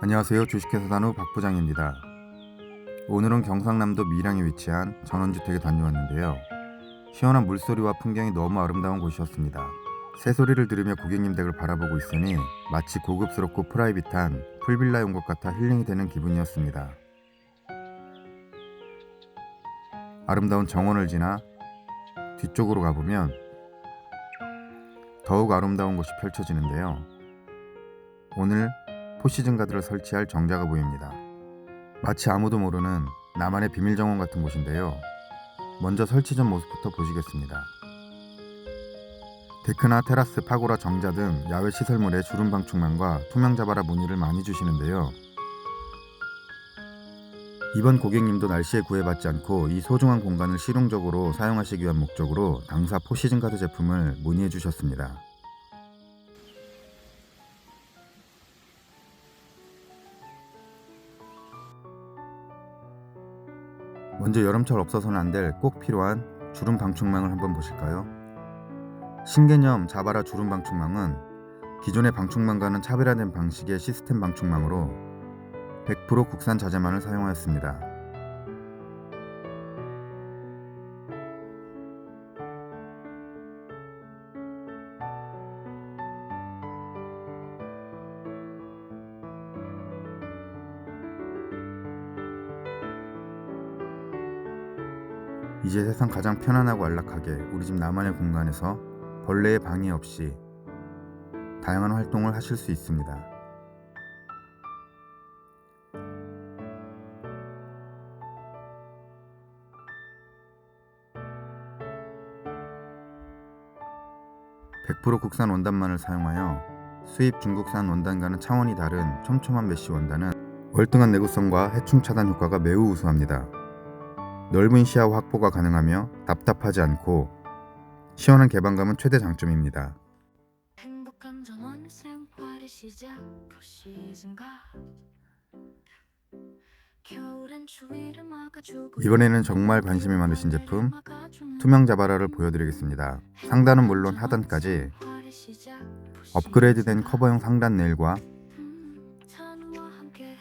안녕하세요. 주식회사 단우 박 부장입니다. 오늘은 경상남도 밀양에 위치한 전원주택에 다녀왔는데요. 시원한 물소리와 풍경이 너무 아름다운 곳이었습니다. 새소리를 들으며 고객님 댁을 바라보고 있으니 마치 고급스럽고 프라이빗한 풀빌라에 온 것 같아 힐링이 되는 기분이었습니다. 아름다운 정원을 지나 뒤쪽으로 가보면 더욱 아름다운 곳이 펼쳐지는데요. 오늘 포시즌 가드를 설치할 정자가 보입니다. 마치 아무도 모르는 나만의 비밀 정원 같은 곳인데요. 먼저 설치 전 모습부터 보시겠습니다. 데크나 테라스, 파고라, 정자 등 야외 시설물에 주름 방충망과 투명 자바라 무늬를 많이 주시는데요. 이번 고객님도 날씨에 구애받지 않고 이 소중한 공간을 실용적으로 사용하시기 위한 목적으로 당사 포시즌 가드 제품을 문의해 주셨습니다. 먼저 여름철 없어서는 안 될 꼭 필요한 주름 방충망을 한번 보실까요? 신개념 자바라 주름 방충망은 기존의 방충망과는 차별화된 방식의 시스템 방충망으로 100% 국산 자재만을 사용하였습니다. 이제 세상 가장 편안하고 안락하게 우리 집 나만의 공간에서 벌레의 방해 없이 다양한 활동을 하실 수 있습니다. (100% 국산 원단만을 사용하여 수입 중국산 원단과는 차원이 다른 촘촘한 메쉬 원단은 월등한 내구성과 해충 차단 효과가 매우 우수합니다. 넓은 시야 확보가 가능하며 답답하지 않고 시원한 개방감은 최대 장점입니다. 막아주고 이번에는 정말 관심이 많으신 제품 투명 자바라를 보여드리겠습니다. 상단은 물론 하단까지 업그레이드된 커버형 상단 네일과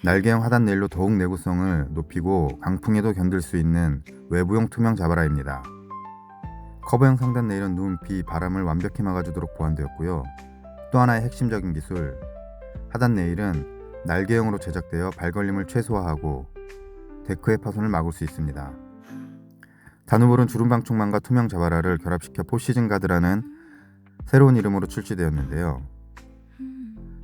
날개형 하단 네일로 더욱 내구성을 높이고 강풍에도 견딜 수 있는 외부용 투명 자바라입니다. 커버형 상단 네일은 눈, 비, 바람을 완벽히 막아주도록 보완되었고요. 또 하나의 핵심적인 기술 하단 네일은 날개형으로 제작되어 발걸림을 최소화하고 데크의 파손을 막을 수 있습니다. 다누볼은 주름 방충망과 투명 자바라를 결합시켜 포시즌 가드라는 새로운 이름으로 출시되었는데요.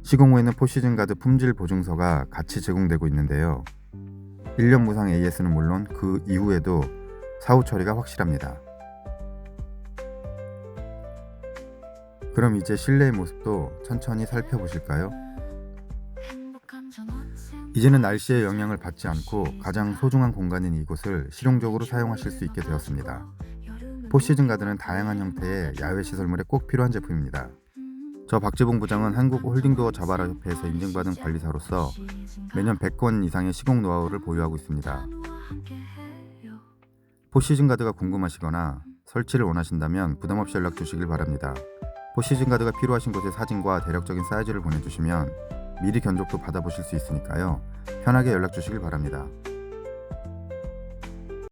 시공 후에는 포시즌 가드 품질 보증서가 같이 제공되고 있는데요. 1년 무상 AS는 물론 그 이후에도 사후 처리가 확실합니다. 그럼 이제 실내의 모습도 천천히 살펴보실까요? 이제는 날씨의 영향을 받지 않고 가장 소중한 공간인 이곳을 실용적으로 사용하실 수 있게 되었습니다. 포시즌 가드는 다양한 형태의 야외 시설물에 꼭 필요한 제품입니다. 저 박재봉 부장은 한국홀딩도어 자바라 협회에서 인증받은 관리사로서 매년 100건 이상의 시공 노하우를 보유하고 있습니다. 포시즌 가드가 궁금하시거나 설치를 원하신다면 부담 없이 연락 주시길 바랍니다. 포시즌 가드가 필요하신 곳의 사진과 대략적인 사이즈를 보내주시면 미리 견적도 받아보실 수 있으니까요. 편하게 연락 주시길 바랍니다.